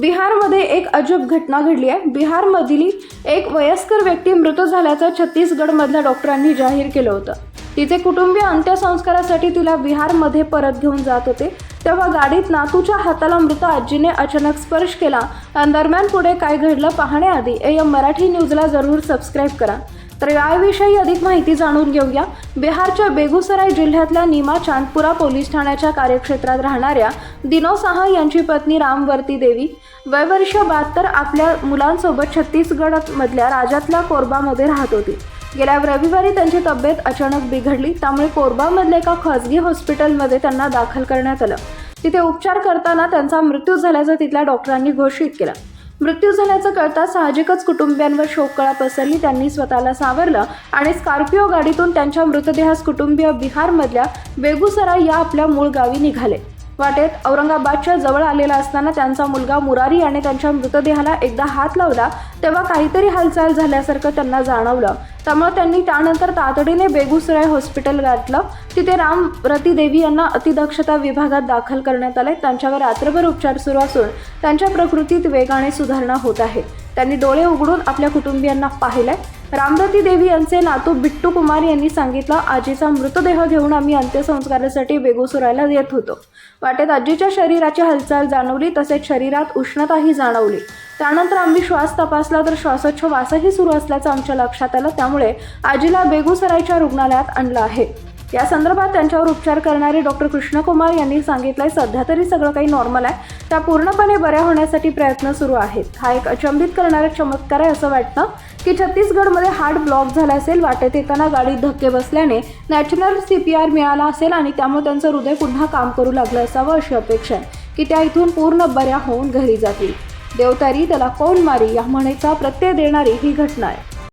बिहारमध्ये एक अजब घटना घडली आहे. बिहारमधील एक वयस्कर व्यक्ती मृत झाल्याचं छत्तीसगडमधल्या डॉक्टरांनी जाहीर केलं होतं. तिचे कुटुंबीय अंत्यसंस्कारासाठी तिला बिहारमध्ये परत घेऊन जात होते. तेव्हा गाडीत नातूच्या हाताला मृत आजीने अचानक स्पर्श केला. आणि दरम्यान पुढे काय घडलं पाहण्याआधी एम मराठी न्यूजला जरूर सबस्क्राईब करा. तर याविषयी अधिक माहिती जाणून घेऊया. बिहारच्या बेगुसराय जिल्ह्यातल्या निमा चांदपुरा पोलीस ठाण्याच्या कार्यक्षेत्रात राहणाऱ्या दिनो साहा यांची पत्नी रामवर्ती देवी वयवर्ष बहात्तर आपल्या मुलांसोबत छत्तीसगडमधल्या राज्यातल्या कोरबामध्ये राहत होती. गेल्या रविवारी त्यांची तब्येत अचानक बिघडली त्यामुळे कोरबामधल्या एका खासगी हॉस्पिटलमध्ये त्यांना दाखल करण्यात आलं. तिथे उपचार करताना त्यांचा मृत्यू झाल्याचं तिथल्या डॉक्टरांनी घोषित केलं. मृत्यू झाल्याचं कळता साहजिकच कुटुंबियांवर शोककळा पसरली त्यांनी स्वतःला सावरलं आणि स्कॉर्पिओ गाडीतून त्यांच्या मृतदेहास कुटुंबीय बिहारमधल्या बेगुसराय या आपल्या मूळ गावी निघाले. वाटेत औरंगाबादच्या जवळ आलेला असताना त्यांचा मुलगा मुरारी याने त्यांच्या मृतदेहाला एकदा हात लावला तेव्हा काहीतरी हालचाल झाल्यासारखं त्यांना जाणवलं. त्यामुळे त्यांनी त्यानंतर तातडीने बेगुसराय हॉस्पिटल गाठलं. तिथे राम रती देवी यांना अतिदक्षता विभागात दाखल करण्यात आले. त्यांच्यावर रात्रभर उपचार सुरू असून त्यांच्या प्रकृतीत वेगाने सुधारणा होत आहे. त्यांनी डोळे उघडून आपल्या कुटुंबियांना पाहिलंय. रामदती देवी यांचे नातू बिट्टू कुमार यांनी सांगितलं आजीचा मृतदेह घेऊन आम्ही अंत्यसंस्कारासाठी बेगुसरायला येत होतो. वाटेत आजीच्या शरीराची हालचाल जाणवली तसेच शरीरात उष्णताही जाणवली. त्यानंतर आम्ही श्वास तपासला तर श्वासोच्छवासही सुरू असल्याचं आमच्या लक्षात आलं त्यामुळे आजीला बेगुसरायच्या रुग्णालयात आणलं आहे. या संदर्भात त्यांच्यावर उपचार करणारे डॉक्टर कृष्णकुमार यांनी सांगितलंय सध्या तरी सगळं काही नॉर्मल आहे. त्या पूर्णपणे बऱ्या होण्यासाठी प्रयत्न सुरू आहेत. हा एक अचंबित करणारा चमत्कार आहे असं वाटतं की छत्तीसगडमध्ये हार्ट ब्लॉक झाला असेल वाटेत येताना गाडीत धक्के बसल्याने नॅचरल सी पी आर मिळाला असेल आणि त्यामुळे त्यांचं हृदय पुन्हा काम करू लागलं असावं अशी अपेक्षा आहे की त्या इथून पूर्ण बऱ्या होऊन घरी जातील. देवतारी त्याला कोण मारी या म्हणेचा प्रत्यय देणारी ही घटना आहे.